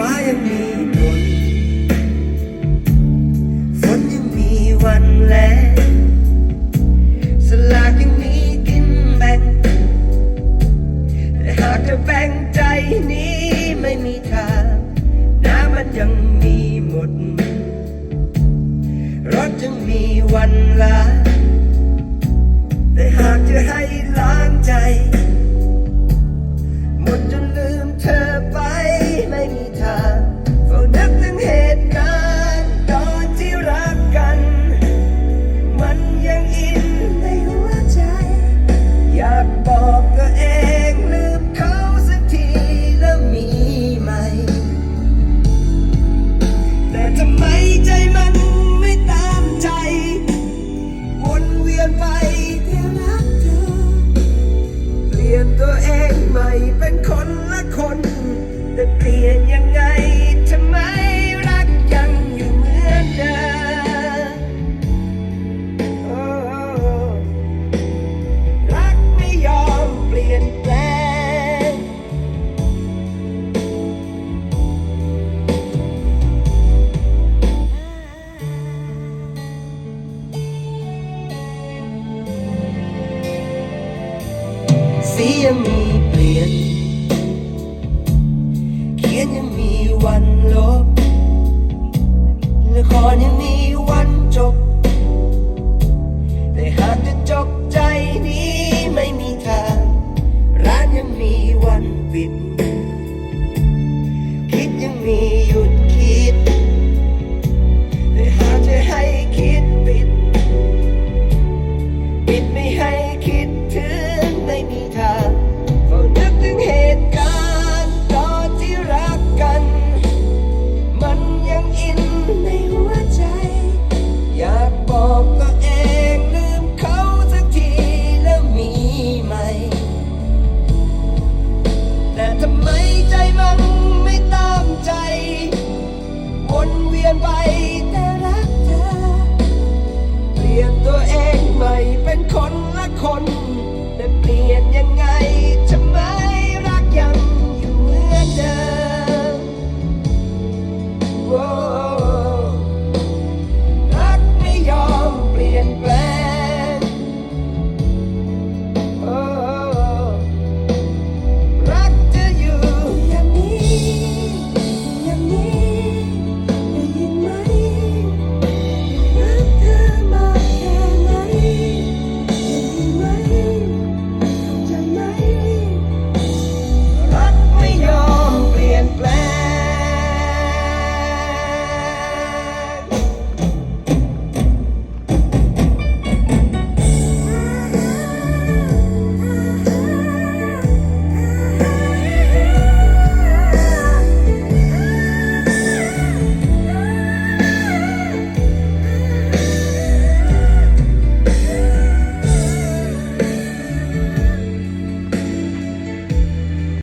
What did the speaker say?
ฟ้ยังมีฝนฝนยังมีวันแลสลายังมีกินแบ่งแต่หากจะแบ่งใจนี้ไม่มีทางน้ำมันยังมีหมดรถยังมีวันลาแต่หากจะให้ล้างใจ เปลี่ยนยังไงทำไมรักยังอยู่เหมือนเดิมโอ้รักไม่ยอมเปลี่ยนแปลงเสียมี อนยังมีวันจบ คน